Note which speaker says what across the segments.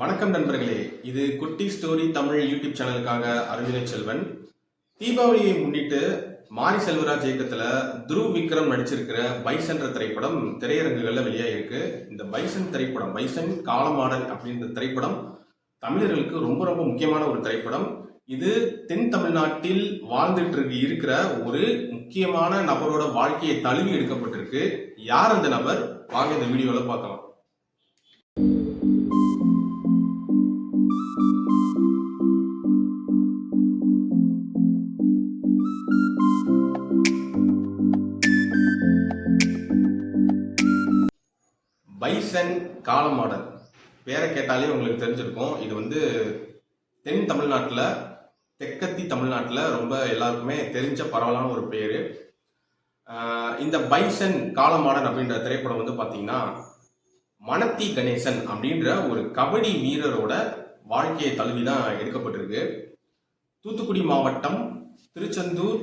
Speaker 1: வணக்கம் நண்பர்களே. இது குட்டி ஸ்டோரி தமிழ் யூடியூப் சேனலுக்காக அரவினை செல்வன். தீபாவளியை முன்னிட்டு மாரி செல்வராஜ் இயக்கத்துல துருவ் விக்ரம் நடிச்சிருக்கிற பைசன்ற திரைப்படம் திரையரங்குகள்ல வெளியாயிருக்கு. இந்த பைசன் திரைப்படம் பைசன் காலமாடன் அப்படின்ற திரைப்படம் தமிழர்களுக்கு ரொம்ப ரொம்ப முக்கியமான ஒரு திரைப்படம். இது தென் தமிழ்நாட்டில் வாழ்ந்துட்டு இருக்கிற ஒரு முக்கியமான நபரோட வாழ்க்கையை தழுவி எடுக்கப்பட்டிருக்கு. யார் அந்த நபர்? வாங்க இந்த வீடியோவில் பார்க்கலாம். பைசன் காலமாடல். பேரை கேட்டாலே உங்களுக்கு தெரிஞ்சிருக்கும். இது வந்து தென் தமிழ்நாட்டில் தெற்கத்தி தமிழ்நாட்டில் ரொம்ப எல்லாருக்குமே தெரிஞ்ச பரவலான ஒரு பேர். இந்த பைசன் காலமாடன் அப்படின்ற திரைப்படம் வந்து பார்த்தீங்கன்னா மணத்தி கணேசன் அப்படின்ற ஒரு கபடி வீரரோட வாழ்க்கையை தழுவி தான் எடுக்கப்பட்டிருக்கு. தூத்துக்குடி மாவட்டம் திருச்செந்தூர்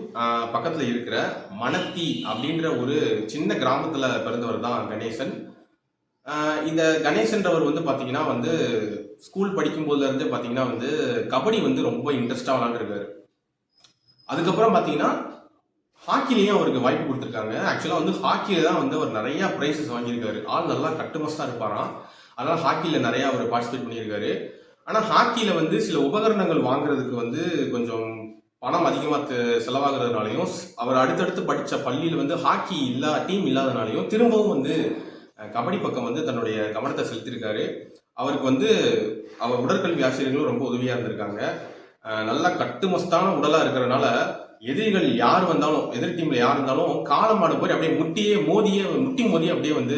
Speaker 1: பக்கத்தில் இருக்கிற மணத்தி அப்படின்ற ஒரு சின்ன கிராமத்தில் பிறந்தவர் தான் கணேசன். இந்த கணேசன்றவர் வந்து பார்த்தீங்கன்னா வந்து ஸ்கூல் படிக்கும்போதுலேருந்து பார்த்தீங்கன்னா வந்து கபடி வந்து ரொம்ப இன்ட்ரெஸ்டாக விளாண்டுருக்காரு. அதுக்கப்புறம் பார்த்தீங்கன்னா ஹாக்கிலையும் அவருக்கு வாய்ப்பு கொடுத்துருக்காங்க. ஆக்சுவலாக வந்து ஹாக்கியில தான் வந்து அவர் நிறையா ப்ரைஸஸ் வாங்கியிருக்காரு. ஆள் நல்லா கட்டுமஸ்தா இருப்பாராம். அதனால் ஹாக்கியில் நிறையா அவர் பார்ட்டிசிபேட் பண்ணியிருக்காரு. ஆனால் ஹாக்கியில் வந்து சில உபகரணங்கள் வாங்குறதுக்கு வந்து கொஞ்சம் பணம் அதிகமாக செலவாகிறதுனாலையும் அவர் அடுத்தடுத்து படித்த பள்ளியில் வந்து ஹாக்கி இல்லா டீம் இல்லாதனாலையும் திரும்பவும் வந்து கபடி பக்கம் வந்து தன்னுடைய கவனத்தை செலுத்தியிருக்காரு. அவருக்கு வந்து அவர் உடற்கல்வி ஆசிரியர்களும் ரொம்ப உதவியாக இருந்திருக்காங்க. நல்லா கட்டுமஸ்தான உடலாக இருக்கிறனால எதிரிகள் யார் வந்தாலும் எதிர் டீம்ல யார் இருந்தாலும் காலமாடு போய் அப்படியே முட்டியே மோதியே முட்டி மோதியே அப்படியே வந்து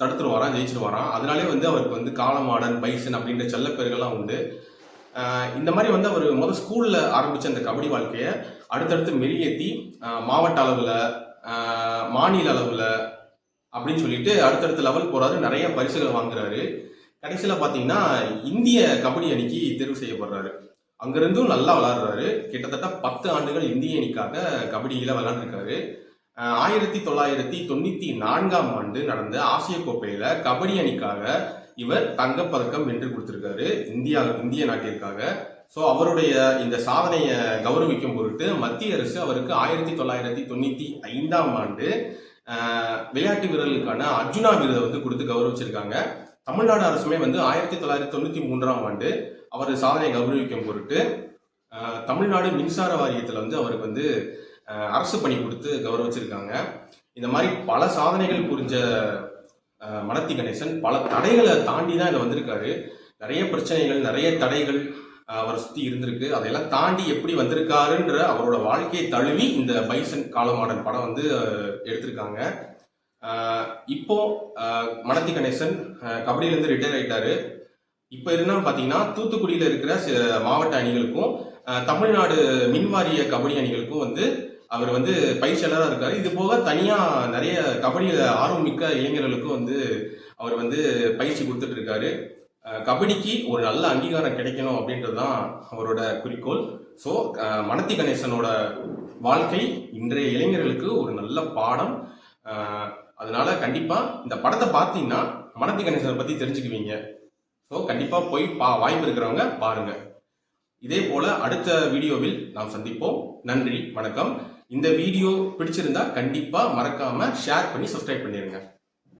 Speaker 1: தடுத்துட்டு வரான் ஜெயிச்சுட்டு வரான் அதனாலே வந்து அவருக்கு வந்து காலமாடன் பைசன் அப்படின்ற செல்ல பேர்கள்லாம் உண்டு இந்த மாதிரி வந்து அவர் முதல் ஸ்கூலில் ஆரம்பித்த அந்த கபடி வாழ்க்கையை அடுத்தடுத்து மெருகேத்தி மாவட்ட அளவில் மாநில அளவில் அப்படின்னு சொல்லிட்டு அடுத்தடுத்த லெவல் போறாரு. நிறைய பரிசுகளை வாங்குறாரு. கடைசியில் பார்த்தீங்கன்னா இந்திய கபடி அணிக்கு தேர்வு செய்யப்படுறாரு. அங்கிருந்தும் நல்லா விளாடுறாரு கிட்டத்தட்ட பத்து ஆண்டுகள் இந்திய அணிக்காக கபடியில் விளாண்டுருக்காரு ஆயிரத்தி தொள்ளாயிரத்தி தொண்ணூத்தி நான்காம் ஆண்டு நடந்த ஆசிய கோப்பையில கபடி அணிக்காக இவர் தங்கப்பதக்கம் வென்று கொடுத்திருக்காரு. இந்தியா இந்திய நாட்டிற்காக. ஸோ அவருடைய இந்த சாதனையை கௌரவிக்கும் பொருட்டு மத்திய அரசு அவருக்கு ஆயிரத்தி தொள்ளாயிரத்தி தொண்ணூத்தி ஐந்தாம் ஆண்டு விளையாட்டு வீரர்களுக்கான அர்ஜுனா விருதை வந்து கொடுத்து கௌரவிச்சிருக்காங்க. தமிழ்நாடு அரசுமே வந்து ஆயிரத்தி தொள்ளாயிரத்தி தொண்ணூற்றி மூன்றாம் ஆண்டு அவர் சாதனையை கௌரவிக்கும் பொருட்டு தமிழ்நாடு மின்சார வாரியத்தில் வந்து அவருக்கு வந்து அரசு பணி கொடுத்து கௌரவிச்சிருக்காங்க. இந்த மாதிரி பல சாதனைகள் புரிஞ்ச மனத்தி கணேசன் பல தடைகளை தாண்டி தான் இதில் வந்திருக்காரு. நிறைய பிரச்சனைகள் நிறைய தடைகள் அவரை சுற்றி இருந்திருக்கு. அதையெல்லாம் தாண்டி எப்படி வந்திருக்காருன்ற அவரோட வாழ்க்கையை தழுவி இந்த பைசன் காலமாடன் படம் வந்து எடுத்திருக்காங்க. இப்போ மனதி கணேசன் கபடியிலேருந்து ரிட்டையர் ஆயிட்டாரு. இப்போ என்ன பார்த்தீங்கன்னா தூத்துக்குடியில் இருக்கிற சில மாவட்ட அணிகளுக்கும் தமிழ்நாடு மின்வாரிய கபடி அணிகளுக்கும் வந்து அவர் வந்து பயிற்சியாளராக இருக்கார். இது போக தனியாக நிறைய கபடியில் ஆர்வமிக்க இளைஞர்களுக்கும் வந்து அவர் வந்து பயிற்சி கொடுத்துட்டு இருக்காரு. கபடிக்கு ஒரு நல்ல அங்கீகாரம் கிடைக்கணும் அப்படின்றது தான் அவரோட குறிக்கோள். ஸோ மனத்தி கணேசனோட வாழ்க்கை இன்றைய இளைஞர்களுக்கு ஒரு நல்ல பாடம். அதனால கண்டிப்பாக இந்த படத்தை பார்த்தீங்கன்னா மனத்தி கணேசனை பற்றி தெரிஞ்சுக்குவீங்க. ஸோ கண்டிப்பாக போய் பா வாய்ப்பு இருக்கிறவங்க பாருங்க. இதே போல அடுத்த வீடியோவில் நாம் சந்திப்போம். நன்றி வணக்கம். இந்த வீடியோ பிடிச்சிருந்தா கண்டிப்பாக மறக்காம ஷேர் பண்ணி சப்ஸ்கிரைப் பண்ணிடுங்க